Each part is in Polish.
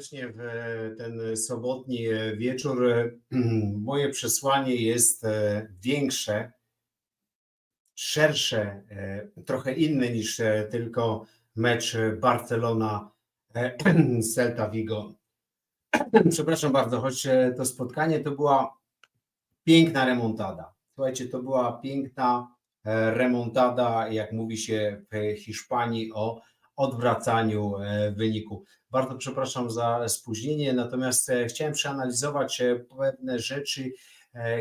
Serdecznie w ten sobotni wieczór. Moje przesłanie jest e, większe, szersze, e, trochę inne niż e, tylko mecz Barcelona-Celta Vigo. Przepraszam bardzo, choć to spotkanie to była piękna remontada. Słuchajcie, to była piękna remontada, jak mówi się w Hiszpanii, o odwracaniu e, wyniku. Bardzo przepraszam za spóźnienie, natomiast e, chciałem przeanalizować e, pewne rzeczy,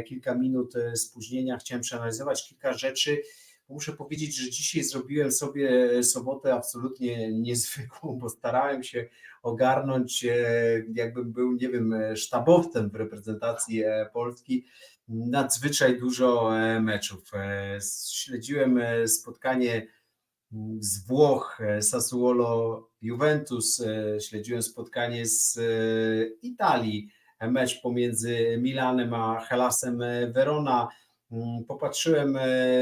kilka minut spóźnienia, chciałem przeanalizować kilka rzeczy. Muszę powiedzieć, że dzisiaj zrobiłem sobie sobotę absolutnie niezwykłą, bo starałem się ogarnąć, jakbym był, nie wiem, sztabowcem w reprezentacji Polski. Nadzwyczaj dużo meczów. Śledziłem spotkanie z Włoch, e, Sassuolo Juventus, e, śledziłem spotkanie z e, Italii, mecz pomiędzy Milanem a Hellasem Verona. Mm, popatrzyłem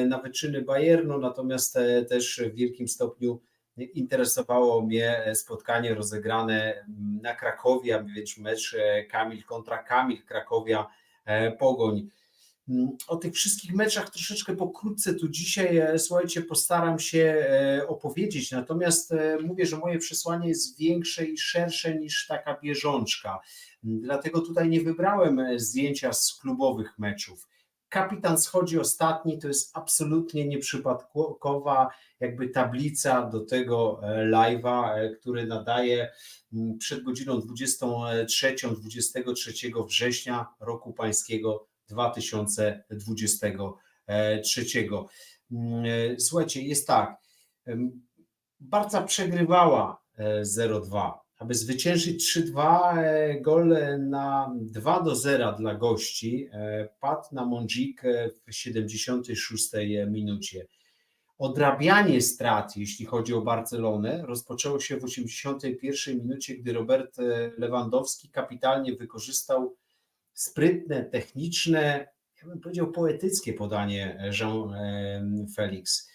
na wyczyny Bayernu, natomiast też w wielkim stopniu interesowało mnie spotkanie rozegrane mm, na Krakowie, a więc mecz Kamil kontra Kamil, Krakowia Pogoń. Mm, o tych wszystkich meczach troszeczkę pokrótce tu dzisiaj, e, słuchajcie, postaram się e, opowiedzieć. Natomiast e, mówię, że moje przesłanie jest większe i szersze niż taka bieżączka. Mm, dlatego tutaj nie wybrałem zdjęcia z klubowych meczów. Kapitan schodzi ostatni, to jest absolutnie nieprzypadkowa jakby tablica do tego live'a, który nadaje mm, przed godziną 23, 23 września roku pańskiego 2023. Mm, słuchajcie, jest tak. Barca przegrywała 0-2. E, Aby zwyciężyć 3-2, e, gol na 2 do 0 dla gości e, padł na Mondzik w 76 minucie. Odrabianie strat, jeśli chodzi o Barcelonę, rozpoczęło się w 81 minucie, gdy Robert Lewandowski kapitalnie wykorzystał sprytne, techniczne, ja bym powiedział poetyckie podanie Jean Felix.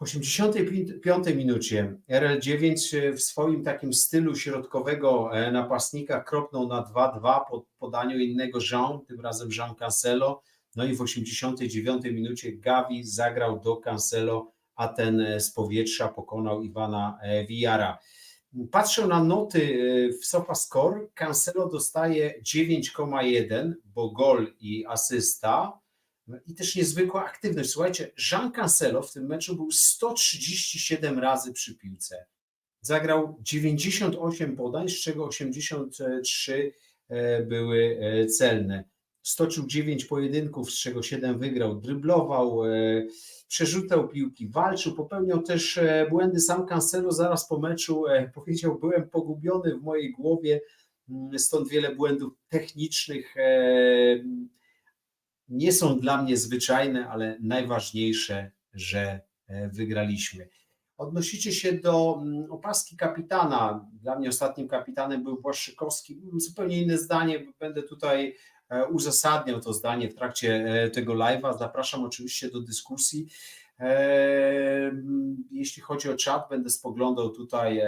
W 85 minucie RL9 w swoim takim stylu środkowego e, napastnika kropnął na 2-2 po podaniu innego Jean, tym razem Jean Cancelo. No i w 89 minucie Gavi zagrał do Cancelo, a ten e, z powietrza pokonał Iwana e, Villara. Patrzę na noty y, w SofaScore. Cancelo dostaje 9,1, bo gol i asysta. No I też niezwykła aktywność. Słuchajcie, Jean Cancelo w tym meczu był 137 razy przy piłce. Zagrał 98 podań, z czego 83 e, były e, celne. Stoczył 9 pojedynków, z czego 7 wygrał, dryblował, e, przerzucał piłki, walczył, popełniał też e, błędy. Sam Cancelo zaraz po meczu e, powiedział, byłem pogubiony w mojej głowie, mm, stąd wiele błędów technicznych nie są dla mnie zwyczajne, ale najważniejsze, że wygraliśmy. Odnosicie się do mm, opaski kapitana. Dla mnie ostatnim kapitanem był Błaszczykowski. Zupełnie inne zdanie, będę tutaj uzasadniał to zdanie w trakcie e, tego live'a. Zapraszam oczywiście do dyskusji. E, jeśli chodzi o czat, będę spoglądał tutaj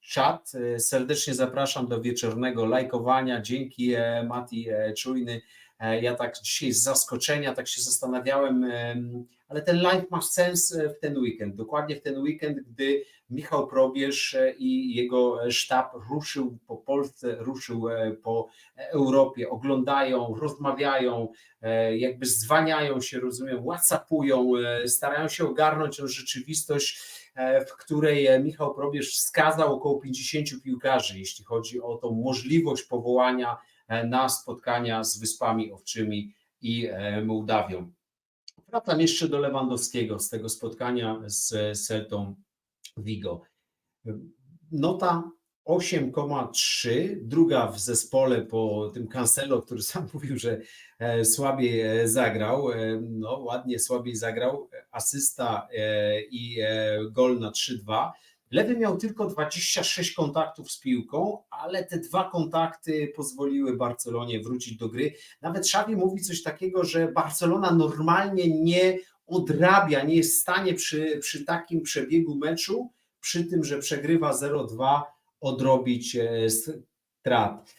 czat. Serdecznie zapraszam do wieczornego lajkowania. Dzięki Mati Czujny. Ja tak dzisiaj z zaskoczenia tak się zastanawiałem, ale ten live ma sens w ten weekend, dokładnie w ten weekend, gdy Michał Probierz i jego sztab ruszył po Polsce, ruszył e, po Europie, oglądają, rozmawiają, e, jakby zwaniają się, rozumiem, whatsappują, e, starają się ogarnąć tę rzeczywistość, w której Michał Probierz wskazał około 50 piłkarzy, jeśli chodzi o tą możliwość powołania na spotkania z Wyspami Owczymi i Mołdawią. Wracam jeszcze do Lewandowskiego z tego spotkania z Celtą Vigo. Nota 8,3, druga w zespole po tym Cancelo, który sam mówił, że e, słabiej e, zagrał, e, no ładnie słabiej zagrał, asysta i gol na 3-2. Lewy miał tylko 26 kontaktów z piłką, ale te dwa kontakty pozwoliły Barcelonie wrócić do gry. Nawet Xavi mówi coś takiego, że Barcelona normalnie nie odrabia, nie jest w stanie przy, przy takim przebiegu meczu przy tym, że przegrywa 0-2, odrobić e, strat.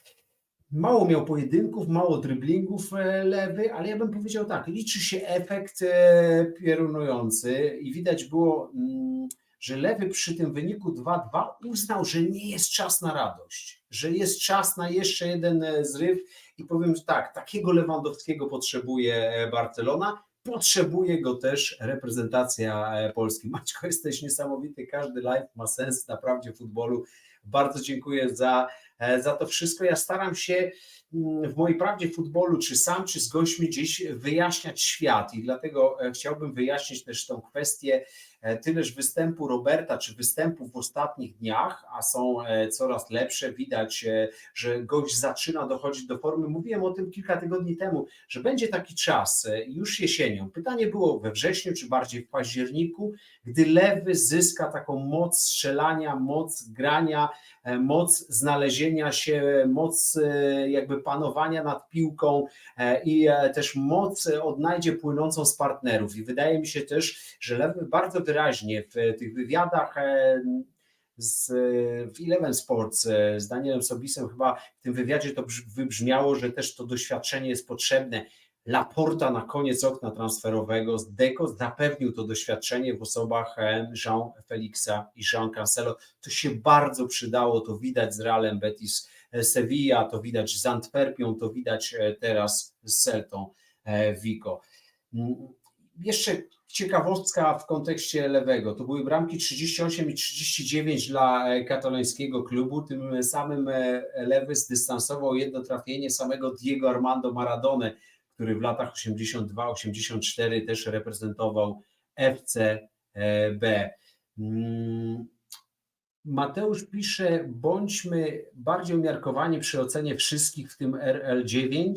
Mało miał pojedynków, mało dryblingów e, lewy, ale ja bym powiedział tak, liczy się efekt e, piorunujący i widać było, mm, że lewy przy tym wyniku 2-2 uznał, że nie jest czas na radość, że jest czas na jeszcze jeden zryw i powiem tak, takiego Lewandowskiego potrzebuje Barcelona, potrzebuje go też reprezentacja Polski. Maćko, jesteś niesamowity, każdy live ma sens naprawdę w futbolu. Bardzo dziękuję za E, za to wszystko. Ja staram się mm, w mojej prawdzie futbolu, czy sam, czy z gośćmi gdzieś wyjaśniać świat i dlatego e, chciałbym wyjaśnić też tą kwestię E, tyleż występu Roberta, czy występów w ostatnich dniach, a są e, coraz lepsze, widać, e, że gość zaczyna dochodzić do formy. Mówiłem o tym kilka tygodni temu, że będzie taki czas już jesienią. Pytanie było we wrześniu, czy bardziej w październiku, gdy lewy zyska taką moc strzelania, moc grania, moc znalezienia się, moc jakby panowania nad piłką i też moc odnajdzie płynącą z partnerów. I wydaje mi się też, że lewy bardzo wyraźnie w tych wywiadach e, z, w Eleven Sports e, z Danielem Sobisem chyba w tym wywiadzie to wybrzmiało, że też to doświadczenie jest potrzebne. Laporta na koniec okna transferowego z Deco zapewnił to doświadczenie w osobach e, Jean Felixa i Jean Cancelo. To się bardzo przydało, to widać z Realem Betis Sevilla, to widać z Antwerpią, to widać teraz z Celtą Vigo. Jeszcze ciekawostka w kontekście lewego. To były bramki 38 i 39 dla e, katalońskiego klubu. Tym samym e, lewy zdystansował jedno trafienie samego Diego Armando Maradone, który w latach 82-84 też reprezentował FCB. Mm, Mateusz pisze, bądźmy bardziej umiarkowani przy ocenie wszystkich, w tym RL9.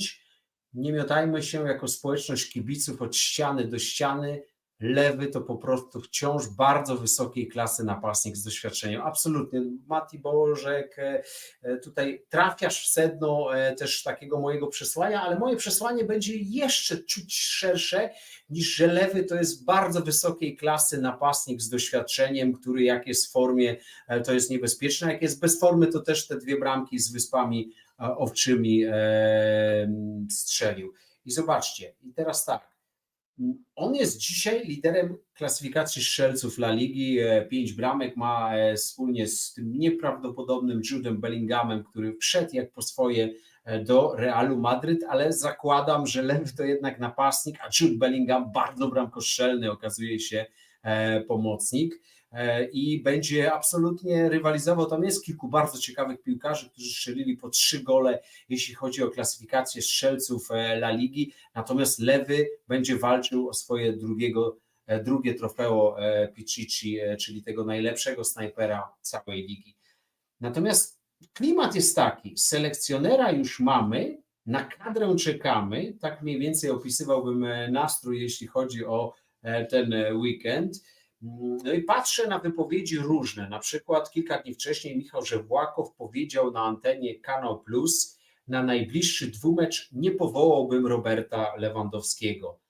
Nie miotajmy się jako społeczność kibiców od ściany do ściany lewy to po prostu wciąż bardzo wysokiej klasy napastnik z doświadczeniem. Absolutnie. Mati Bożek, e, e, tutaj trafiasz w sedno e, też takiego mojego przesłania, ale moje przesłanie będzie jeszcze czuć szersze niż, że lewy to jest bardzo wysokiej klasy napastnik z doświadczeniem, który jak jest w formie, to jest niebezpieczne, jak jest bez formy, to też te dwie bramki z Wyspami Owczymi strzelił. I zobaczcie, i teraz tak, on jest dzisiaj liderem klasyfikacji strzelców La Ligi. E, pięć bramek ma e, wspólnie z tym nieprawdopodobnym Judem Bellinghamem, który wszedł jak po swoje e, do Realu Madryt, ale zakładam, że lewy to jednak napastnik, a Jude Bellingham bardzo bramkostrzelny okazuje się pomocnik. E, i będzie absolutnie rywalizował. Tam jest kilku bardzo ciekawych piłkarzy, którzy strzelili po trzy gole, jeśli chodzi o klasyfikację strzelców e, La Ligi, natomiast Lewy będzie walczył o swoje drugiego, e, drugie trofeo Pichichi, czyli tego najlepszego snajpera całej ligi. Natomiast klimat jest taki, selekcjonera już mamy, na kadrę czekamy, tak mniej więcej opisywałbym nastrój, jeśli chodzi o ten weekend. No i patrzę na wypowiedzi różne. Na przykład kilka dni wcześniej Michał Żewłakow powiedział na antenie Kanał Plus, na najbliższy dwumecz nie powołałbym Roberta Lewandowskiego.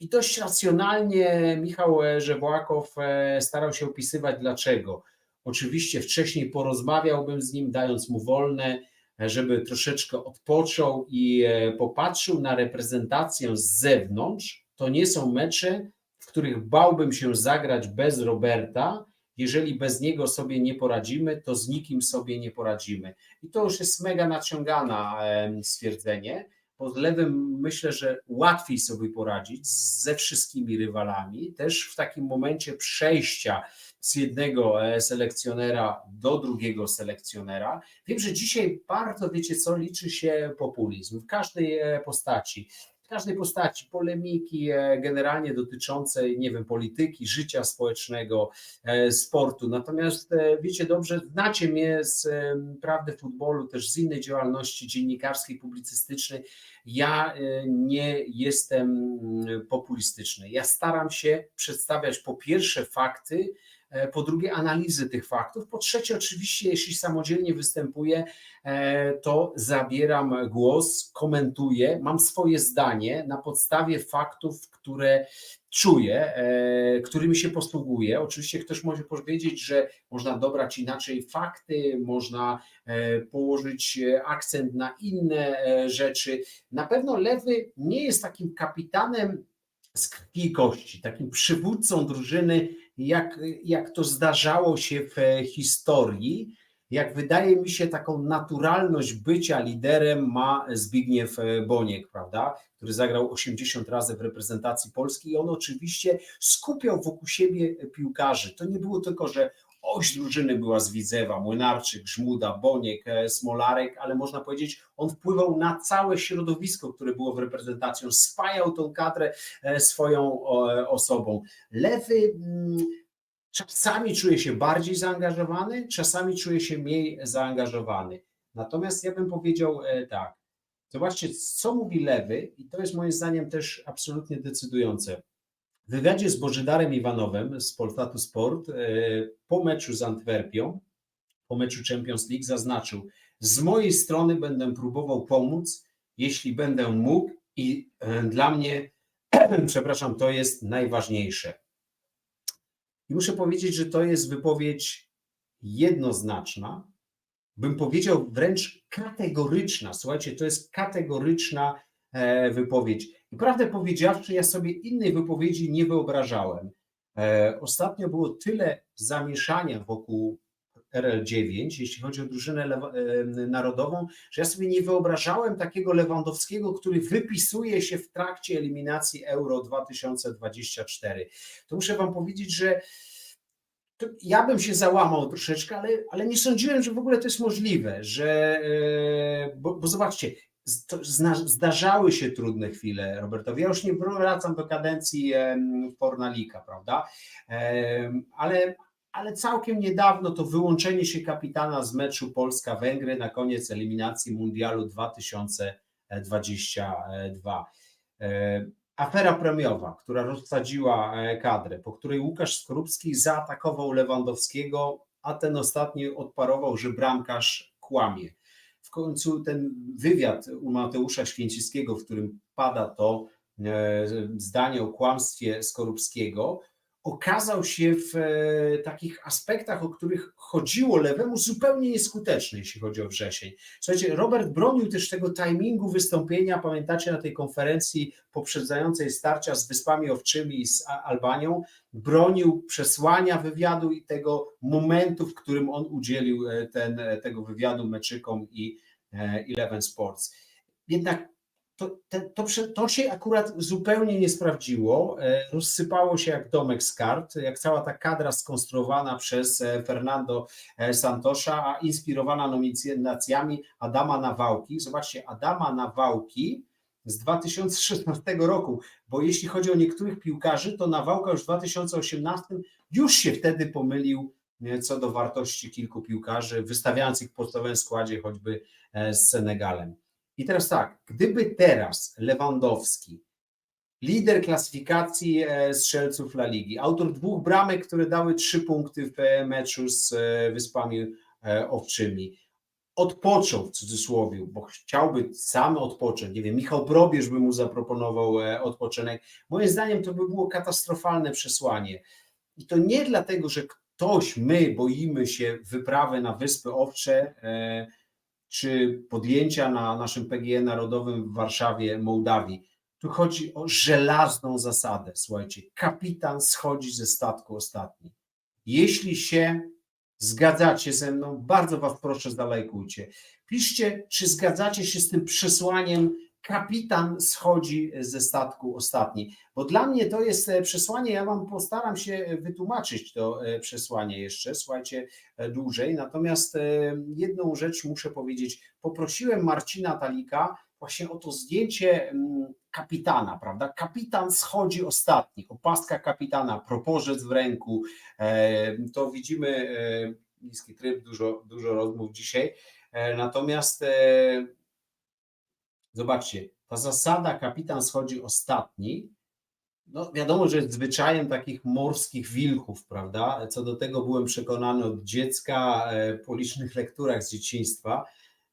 I dość racjonalnie Michał Żewłakow e, starał się opisywać dlaczego. Oczywiście wcześniej porozmawiałbym z nim, dając mu wolne, żeby troszeczkę odpoczął i e, popatrzył na reprezentację z zewnątrz. To nie są mecze, których bałbym się zagrać bez Roberta. Jeżeli bez niego sobie nie poradzimy, to z nikim sobie nie poradzimy. I to już jest mega naciągana stwierdzenie, bo lewym myślę, że łatwiej sobie poradzić ze wszystkimi rywalami, też w takim momencie przejścia z jednego e, selekcjonera do drugiego selekcjonera. Wiem, że dzisiaj bardzo, wiecie co, liczy się populizm w każdej e, postaci w każdej postaci, polemiki e, generalnie dotyczącej, nie wiem, polityki, życia społecznego, e, sportu. Natomiast e, wiecie dobrze, znacie mnie z prawdy futbolu, też z innej działalności dziennikarskiej, publicystycznej. Ja nie jestem mm, populistyczny. Ja staram się przedstawiać po pierwsze fakty, po drugie analizy tych faktów, po trzecie oczywiście jeśli samodzielnie występuję, e, to zabieram głos, komentuję, mam swoje zdanie na podstawie faktów, które czuję, e, którymi się posługuję. Oczywiście ktoś może powiedzieć, że można dobrać inaczej fakty, można e, położyć akcent na inne e, rzeczy. Na pewno lewy nie jest takim kapitanem z krwi kości, takim przywódcą drużyny, jak, jak to zdarzało się w historii. Jak wydaje mi się, taką naturalność bycia liderem ma Zbigniew Boniek, prawda? który zagrał 80 razy w reprezentacji Polski i on oczywiście skupiał wokół siebie piłkarzy. To nie było tylko, że oś drużyny była z Widzewa, Młynarczyk, Żmuda, Boniek, Smolarek, ale można powiedzieć, on wpływał na całe środowisko, które było w reprezentacji, on spajał tą kadrę e, swoją osobą. Lewy mm, czasami czuje się bardziej zaangażowany, czasami czuje się mniej zaangażowany. Natomiast ja bym powiedział e, tak, Zobaczcie, co mówi lewy, i to jest moim zdaniem też absolutnie decydujące. W wywiadzie z Bożydarem Iwanowem z Polsatu Sport e, po meczu z Antwerpią, po meczu Champions League zaznaczył: Z mojej strony będę próbował pomóc, jeśli będę mógł, i e, dla mnie, przepraszam, to jest najważniejsze. I muszę powiedzieć, że to jest wypowiedź jednoznaczna, bym powiedział wręcz kategoryczna. Słuchajcie, to jest kategoryczna e, wypowiedź. I prawdę powiedziawszy, ja sobie innej wypowiedzi nie wyobrażałem. E, ostatnio było tyle zamieszania wokół RL9, jeśli chodzi o drużynę e, narodową, że ja sobie nie wyobrażałem takiego Lewandowskiego, który wypisuje się w trakcie eliminacji Euro 2024. To muszę Wam powiedzieć, że ja bym się załamał troszeczkę, ale, ale nie sądziłem, że w ogóle to jest możliwe, że, e, bo, bo zobaczcie, zdarzały się trudne chwile Robertowi. Ja już nie wracam do kadencji Fornalika, prawda? Ale, ale całkiem niedawno to wyłączenie się kapitana z meczu Polska-Węgry na koniec eliminacji Mundialu 2022 afera premiowa, która rozsadziła e, kadrę, po której Łukasz Skorupski zaatakował Lewandowskiego, a ten ostatni odparował, że bramkarz kłamie. Końcu ten wywiad u Mateusza Święcickiego, w którym pada to e, zdanie o kłamstwie Skorupskiego, okazał się w e, takich aspektach, o których chodziło lewemu, zupełnie nieskuteczny, jeśli chodzi o wrzesień. Słuchajcie, Robert bronił też tego timingu wystąpienia, pamiętacie na tej konferencji poprzedzającej starcia z Wyspami Owczymi i z Albanią, bronił przesłania wywiadu i tego momentu, w którym on udzielił e, ten, tego wywiadu meczykom i Eleven Sports. Jednak to, to, to, się akurat zupełnie nie sprawdziło. E, rozsypało się jak domek z kart, jak cała ta kadra skonstruowana przez e, Fernando e, Santosza, a inspirowana nominacjami Adama Nawałki. Zobaczcie, Adama Nawałki z 2016 roku, bo jeśli chodzi o niektórych piłkarzy, to Nawałka już w 2018 już się wtedy pomylił co do wartości kilku piłkarzy, wystawiając ich w podstawowym składzie choćby z Senegalem. I teraz tak, gdyby teraz Lewandowski, lider klasyfikacji e, strzelców La Ligi, autor dwóch bramek, które dały trzy punkty w e, meczu z e, Wyspami Owczymi, odpoczął w cudzysłowie, bo chciałby sam odpocząć, nie wiem, Michał Probierz by mu zaproponował odpoczynek, moim zdaniem to by było katastrofalne przesłanie. I to nie dlatego, że ktoś, my boimy się wyprawy na Wyspy Owcze, czy podjęcia na naszym PGE Narodowym w Warszawie, Mołdawii. Tu chodzi o żelazną zasadę. Słuchajcie, kapitan schodzi ze statku ostatni. Jeśli się zgadzacie ze mną, bardzo Was proszę, zalajkujcie. Piszcie, czy zgadzacie się z tym przesłaniem kapitan schodzi ze statku ostatni. Bo dla mnie to jest e, przesłanie, ja Wam postaram się wytłumaczyć to e, przesłanie jeszcze, słuchajcie, e, dłużej. Natomiast jedną rzecz muszę powiedzieć. Poprosiłem Marcina Talika właśnie o to zdjęcie mm, kapitana, prawda? Kapitan schodzi ostatni, opaska kapitana, proporzec w ręku. To widzimy niski tryb, dużo, dużo rozmów dzisiaj. Natomiast Zobaczcie, ta zasada kapitan schodzi ostatni no wiadomo, że jest zwyczajem takich morskich wilków, prawda? Co do tego byłem przekonany od dziecka e, po licznych lekturach z dzieciństwa.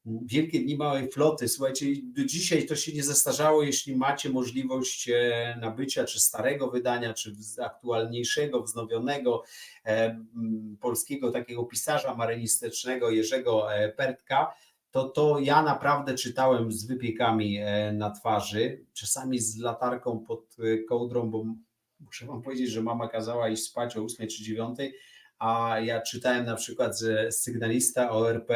Wielkie Dni Małej Floty, słuchajcie, do dzisiaj to się nie zestarzało, jeśli macie możliwość e, nabycia czy starego wydania, czy aktualniejszego, wznowionego e, polskiego takiego pisarza marynistycznego Jerzego Pertka, to, to ja naprawdę czytałem z wypiekami na twarzy, czasami z latarką pod kołdrą, bo muszę wam powiedzieć, że mama kazała iść spać o 8 czy 9, a ja czytałem na przykład, że sygnalista ORP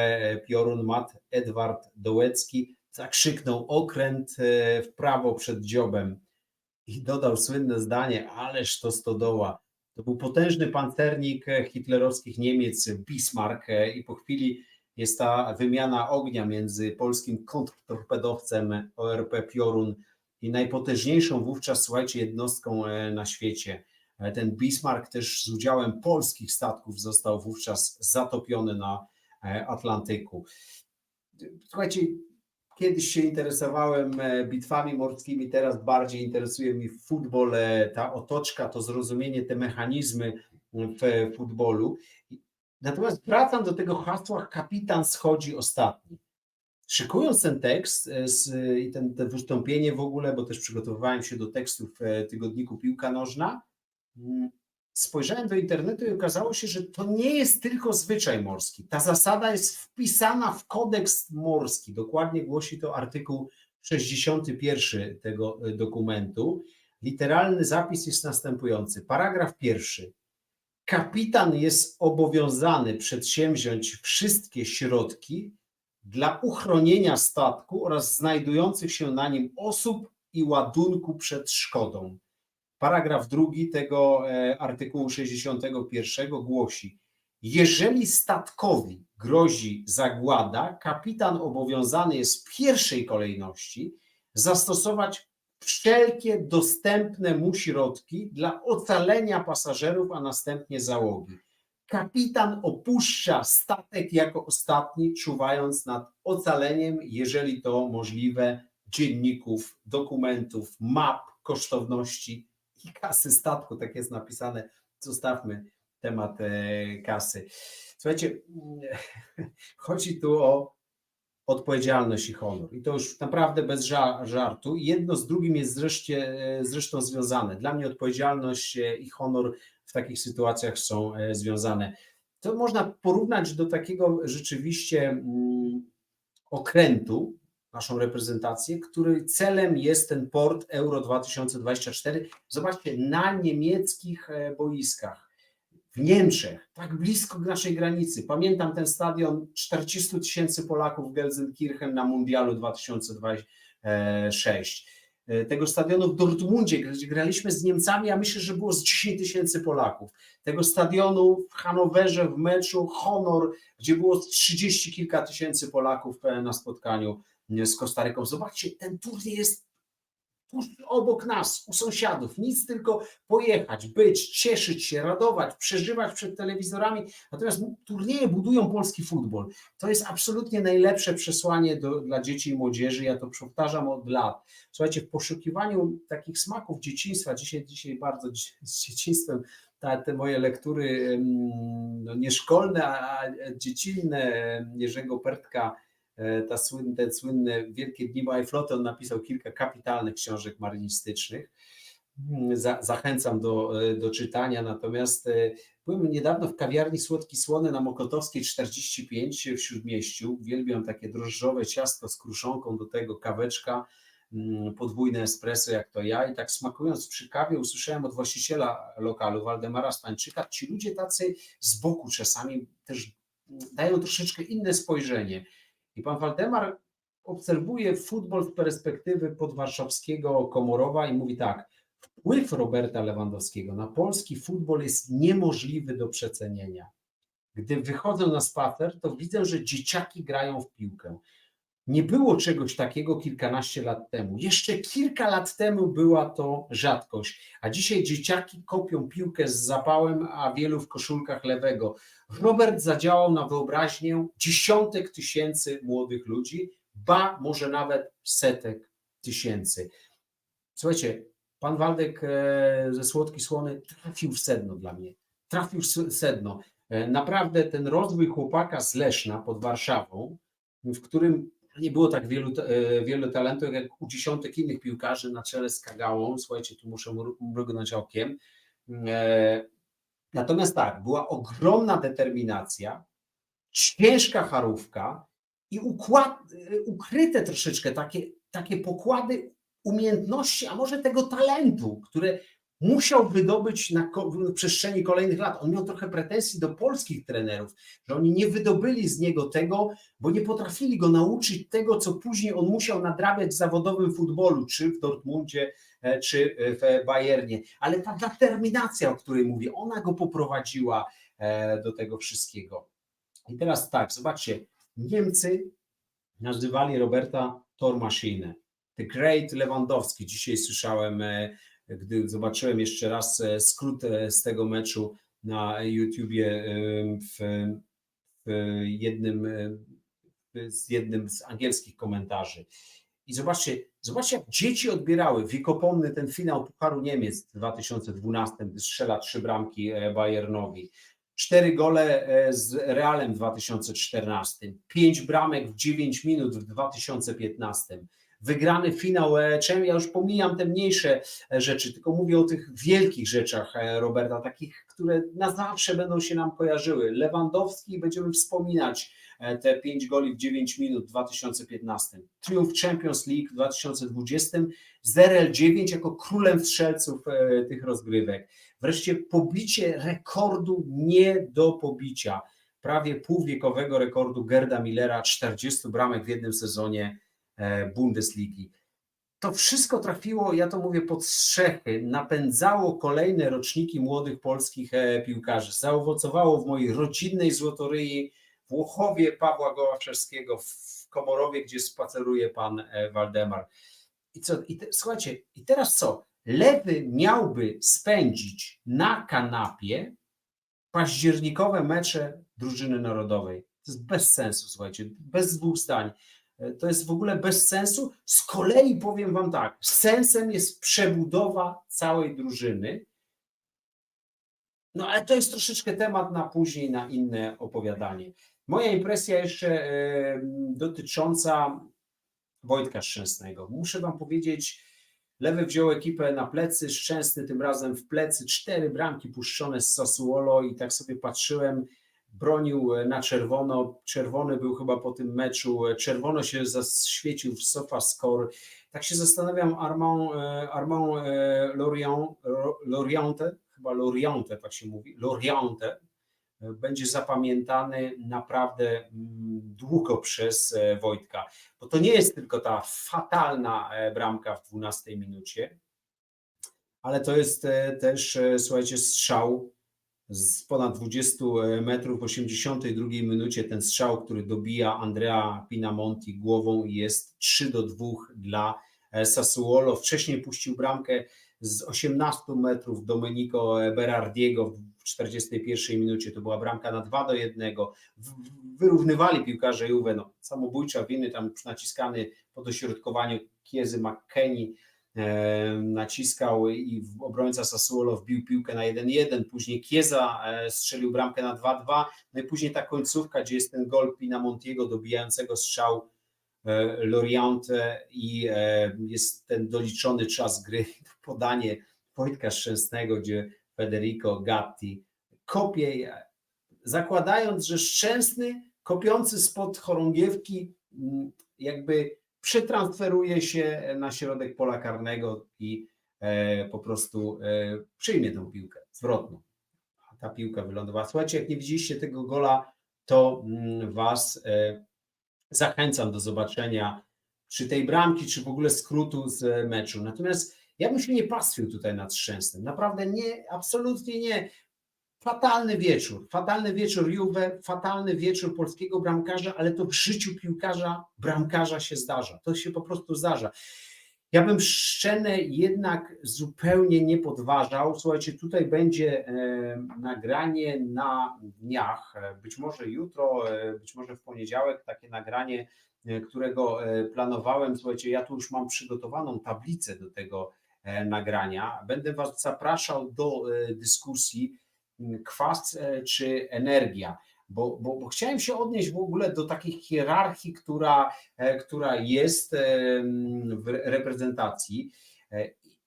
Piorun Mat Edward Dołecki zakrzyknął okręt e, w prawo przed dziobem i dodał słynne zdanie, ależ to stodoła. To był potężny pancernik e, hitlerowskich Niemiec Bismarck e, i po chwili jest ta wymiana ognia między polskim kontrtorpedowcem ORP Piorun i najpotężniejszą wówczas, słuchajcie, jednostką na świecie. Ten Bismarck też z udziałem polskich statków został wówczas zatopiony na e, Atlantyku. Słuchajcie, kiedyś się interesowałem e, bitwami morskimi, teraz bardziej interesuje mnie futbol, e, ta otoczka, to zrozumienie, te mechanizmy w futbolu. Natomiast wracam do tego hasła kapitan schodzi ostatni. Szykując ten tekst i ten, te wystąpienie w ogóle, bo też przygotowywałem się do tekstów w tygodniku Piłka Nożna, Mm, spojrzałem do internetu i okazało się, że to nie jest tylko zwyczaj morski. Ta zasada jest wpisana w kodeks morski. Dokładnie głosi to artykuł 61 tego e, dokumentu. Literalny zapis jest następujący. Paragraf pierwszy. Kapitan jest obowiązany przedsięwziąć wszystkie środki dla uchronienia statku oraz znajdujących się na nim osób i ładunku przed szkodą. Paragraf drugi tego e, artykułu 61 głosi: Jeżeli statkowi grozi zagłada, kapitan obowiązany jest w pierwszej kolejności zastosować wszelkie dostępne mu środki dla ocalenia pasażerów, a następnie załogi. Kapitan opuszcza statek jako ostatni, czuwając nad ocaleniem, jeżeli to możliwe, dzienników, dokumentów, map, kosztowności i kasy statku, tak jest napisane. Zostawmy temat e, kasy. Słuchajcie, chodzi tu o odpowiedzialność i honor. I to już naprawdę bez żartu. Jedno z drugim jest zreszcie, e, zresztą związane. Dla mnie odpowiedzialność e, i honor w takich sytuacjach są związane. To można porównać do takiego rzeczywiście mm, okrętu, naszą reprezentację, który celem jest ten port Euro 2024. Zobaczcie, na niemieckich e, boiskach, w Niemczech, tak blisko naszej granicy. Pamiętam ten stadion 40 tysięcy Polaków w Gelsenkirchen na Mundialu 2026. E, tego stadionu w Dortmundzie, gdzie graliśmy z Niemcami, ja myślę, że było z 10 tysięcy Polaków. Tego stadionu w Hanowerze w meczu Honor, gdzie było 30 kilka tysięcy Polaków e, na spotkaniu z Kostaryką. Zobaczcie, ten turniej jest obok nas, u sąsiadów. Nic tylko pojechać, być, cieszyć się, radować, przeżywać przed telewizorami. Natomiast turnieje budują polski futbol. To jest absolutnie najlepsze przesłanie do, dla dzieci i młodzieży. Ja to powtarzam od lat. Słuchajcie, w poszukiwaniu takich smaków dzieciństwa, dzisiaj, dzisiaj bardzo z dzieciństwem te, moje lektury no, nie szkolne, a dziecinne Jerzego Pertka ta słynne, te słynne Wielkie Dni Małej Floty, on napisał kilka kapitalnych książek marynistycznych. Mm, za, zachęcam do, e, do czytania, natomiast e, byłem niedawno w kawiarni Słodki Słony na Mokotowskiej 45 w Śródmieściu. Uwielbiam takie drożdżowe ciasto z kruszonką, do tego kaweczka, mm, podwójne espresso jak to ja i tak smakując przy kawie usłyszałem od właściciela lokalu Waldemara Stańczyka, ci ludzie tacy z boku czasami też dają troszeczkę inne spojrzenie. I pan Waldemar obserwuje futbol z perspektywy podwarszawskiego Komorowa i mówi tak, wpływ Roberta Lewandowskiego na polski futbol jest niemożliwy do przecenienia. Gdy wychodzę na spacer, to widzę, że dzieciaki grają w piłkę. Nie było czegoś takiego kilkanaście lat temu. Jeszcze kilka lat temu była to rzadkość, a dzisiaj dzieciaki kopią piłkę z zapałem, a wielu w koszulkach lewego. Robert zadziałał na wyobraźnię dziesiątek tysięcy młodych ludzi, ba może nawet setek tysięcy. Słuchajcie, pan Waldek e, ze Słodki Słony trafił w sedno dla mnie. Trafił w sedno. E, naprawdę ten rozwój chłopaka z Leszna pod Warszawą, w którym nie było tak wielu, e, wielu talentów jak u dziesiątek innych piłkarzy na czele z Kagałą. Słuchajcie, tu muszę mrugnąć okiem. Natomiast tak, była ogromna determinacja, ciężka charówka i układ, ukryte troszeczkę takie, takie pokłady umiejętności, a może tego talentu, które musiał wydobyć na w przestrzeni kolejnych lat. On miał trochę pretensji do polskich trenerów, że oni nie wydobyli z niego tego, bo nie potrafili go nauczyć tego, co później on musiał nadrabiać w zawodowym futbolu, czy w Dortmundzie, e, czy w Bayernie. Ale ta determinacja, o której mówię, ona go poprowadziła e, do tego wszystkiego. I teraz tak, zobaczcie, Niemcy nazywali Roberta Tormaschine. The Great Lewandowski. Dzisiaj słyszałem, e, gdy zobaczyłem jeszcze raz e, skrót e, z tego meczu na YouTubie w, w jednym z jednym z angielskich komentarzy. I zobaczcie, zobaczcie, jak dzieci odbierały wiekopomny ten finał Pucharu Niemiec w 2012, gdy strzela trzy bramki Bayernowi. Cztery gole z Realem w 2014, pięć bramek w 9 minut w 2015 wygrany finał. E, ja już pomijam te mniejsze e, rzeczy, tylko mówię o tych wielkich rzeczach e, Roberta, takich, które na zawsze będą się nam kojarzyły. Lewandowski, będziemy wspominać te 5 goli w 9 minut w 2015. Triumf Champions League w 2020. Zerel 9 jako królem strzelców tych rozgrywek. Wreszcie pobicie rekordu nie do pobicia. Prawie półwiekowego rekordu Gerda Millera, 40 bramek w jednym sezonie Bundesligi. To wszystko trafiło, ja to mówię, pod strzechy, napędzało kolejne roczniki młodych polskich e, piłkarzy. Zaowocowało w mojej rodzinnej Złotoryi, w Łochowie Pawła Gołaszewskiego, w Komorowie, gdzie spaceruje pan e, Waldemar. I co? I te, słuchajcie, i teraz co? Lewy miałby spędzić na kanapie październikowe mecze drużyny narodowej. To jest bez sensu, słuchajcie, bez dwóch zdań. To jest w ogóle bez sensu. Z kolei powiem Wam tak, sensem jest przebudowa całej drużyny. No ale to jest troszeczkę temat na później, na inne opowiadanie. Moja impresja jeszcze dotycząca Wojtka Szczęsnego. Muszę Wam powiedzieć, Lewy wziął ekipę na plecy, Szczęsny tym razem w plecy, cztery bramki puszczone z Sassuolo i tak sobie patrzyłem, bronił e, na czerwono. Czerwony był chyba po tym meczu. E, czerwono się zaświecił w Sofa Score. Tak się zastanawiam, Armand, e, Armand Lorient, Loriente, chyba Loriente tak się mówi, Loriente, będzie zapamiętany naprawdę mm, długo przez Wojtka. Bo to nie jest tylko ta fatalna bramka w 12 minucie, ale to jest też, słuchajcie, strzał z ponad 20 e, metrów w 82 minucie ten strzał, który dobija Andrea Pinamonti głową jest 3 do 2 dla e, Sassuolo. Wcześniej puścił bramkę z 18 metrów Domenico Berardiego w 41 minucie. To była bramka na 2 do 1. Wyrównywali piłkarze Juve. No, samobójcza winy tam naciskany po dośrodkowaniu Kiezy McKennie naciskał i obrońca Sassuolo wbił piłkę na 1-1, później Kieza e, strzelił bramkę na 2-2, no i później ta końcówka, gdzie jest ten gol Pinamontiego dobijającego strzał e, Loriente i e, jest ten doliczony czas gry, podanie Wojtka Szczęsnego, gdzie Federico Gatti kopie, zakładając, że Szczęsny kopiący spod chorągiewki jakby przetransferuje się na środek pola karnego i e, po prostu e, przyjmie tę piłkę zwrotną. Ta piłka wylądowała. Słuchajcie, jak nie widzieliście tego gola, to mm, Was e, zachęcam do zobaczenia czy tej bramki, czy w ogóle skrótu z meczu. Natomiast ja bym się nie pastwił tutaj nad Szczęsnym. Naprawdę nie, absolutnie nie. Fatalny wieczór, fatalny wieczór Juve, fatalny wieczór polskiego bramkarza, ale to w życiu piłkarza, bramkarza się zdarza. To się po prostu zdarza. Ja bym Szczenę jednak zupełnie nie podważał. Słuchajcie, tutaj będzie e, nagranie na dniach, e, być może jutro, e, być może w poniedziałek, takie nagranie, którego planowałem. Słuchajcie, ja tu już mam przygotowaną tablicę do tego nagrania. Będę Was zapraszał do dyskusji kwas e, czy energia, bo, bo, bo chciałem się odnieść w ogóle do takiej hierarchii, która, e, która jest e, w reprezentacji.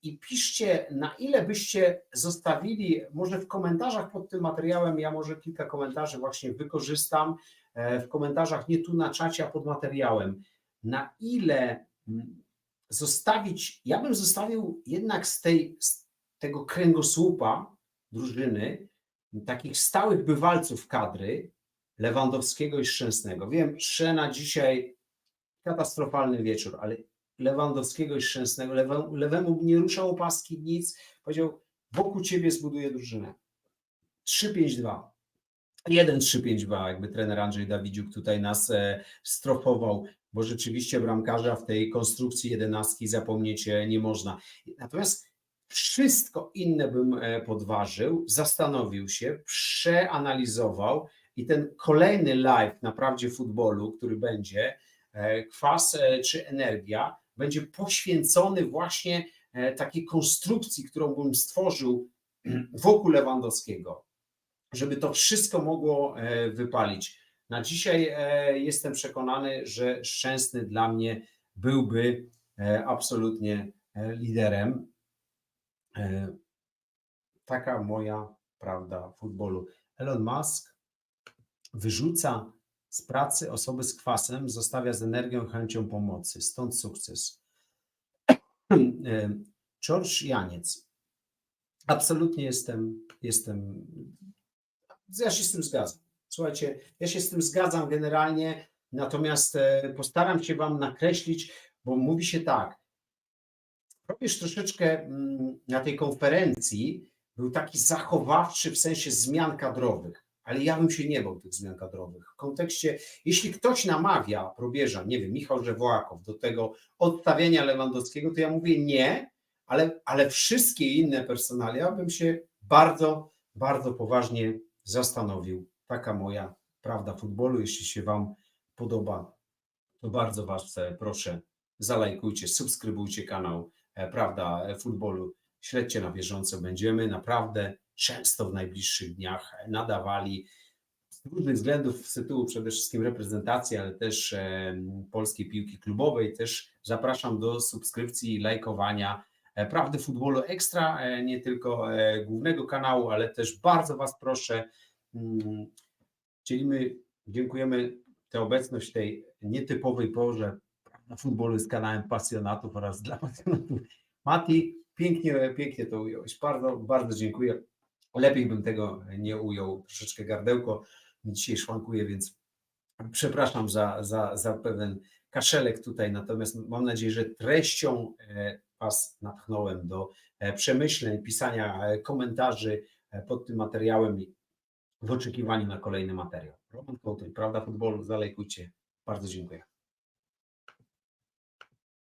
I piszcie, na ile byście zostawili, może w komentarzach pod tym materiałem, ja może kilka komentarzy właśnie wykorzystam, w komentarzach nie tu na czacie, a pod materiałem, na ile zostawić, ja bym zostawił jednak z, tej, z tego kręgosłupa drużyny takich stałych bywalców kadry Lewandowskiego i Szczęsnego. Wiem, Szczena dzisiaj katastrofalny wieczór, ale Lewandowskiego i Szczęsnego, lewe, lewemu nie ruszał opaski, nic, powiedział, wokół ciebie zbuduję drużynę. 3-5-2. 1-3-5-2, jakby trener Andrzej Dawidziuk tutaj nas e, strofował, bo rzeczywiście bramkarza w tej konstrukcji jedenastki zapomnieć e, nie można. Natomiast wszystko inne bym e, podważył, zastanowił się, przeanalizował i ten kolejny live na prawdzie futbolu, który będzie, e, kwas e, czy energia, będzie poświęcony właśnie takiej konstrukcji, którą bym stworzył wokół Lewandowskiego, żeby to wszystko mogło wypalić. Na dzisiaj jestem przekonany, że Szczęsny dla mnie byłby absolutnie liderem. E, Taka moja prawda futbolu. Elon Musk wyrzuca z pracy osoby z kwasem, zostawia z energią, chęcią pomocy. Stąd sukces. E, George Janiec. Absolutnie jestem, jestem. Ja się z tym zgadzam. Słuchajcie, ja się z tym zgadzam generalnie, natomiast e, postaram się Wam nakreślić, bo mówi się tak. Probierz troszeczkę mm, na tej konferencji był taki zachowawczy w sensie zmian kadrowych, ale ja bym się nie bał tych zmian kadrowych. W kontekście, jeśli ktoś namawia probierza, nie wiem, Michał Żewołakow do tego odstawienia Lewandowskiego, to ja mówię nie, ale, ale wszystkie inne personalia bym się bardzo, bardzo poważnie zastanowił. Taka moja prawda futbolu. Jeśli się Wam podoba, to bardzo Was proszę, zalajkujcie, subskrybujcie kanał Prawda e, Futbolu. Śledźcie na bieżąco. Będziemy naprawdę często w najbliższych dniach nadawali z różnych względów, z tytułu przede wszystkim reprezentacji, ale też e, polskiej piłki klubowej. Też zapraszam do subskrypcji i lajkowania e, Prawdy Futbolu Ekstra, e, nie tylko e, głównego kanału, ale też bardzo Was proszę, mm, dzielimy, dziękujemy tę obecność tej nietypowej porze Futbolu z kanałem pasjonatów oraz dla pasjonatów. Mati, pięknie, pięknie to ująłeś. Bardzo, bardzo dziękuję. Lepiej bym tego nie ujął. Troszeczkę gardełko mi dzisiaj szwankuje, więc przepraszam za, za, za pewien kaszelek tutaj. Natomiast mam nadzieję, że treścią e, Was natchnąłem do e, przemyśleń, pisania e, komentarzy pod tym materiałem i w oczekiwaniu na kolejny materiał. Roman Kołtoń, Prawda Futbolu, zalejkujcie. Bardzo dziękuję.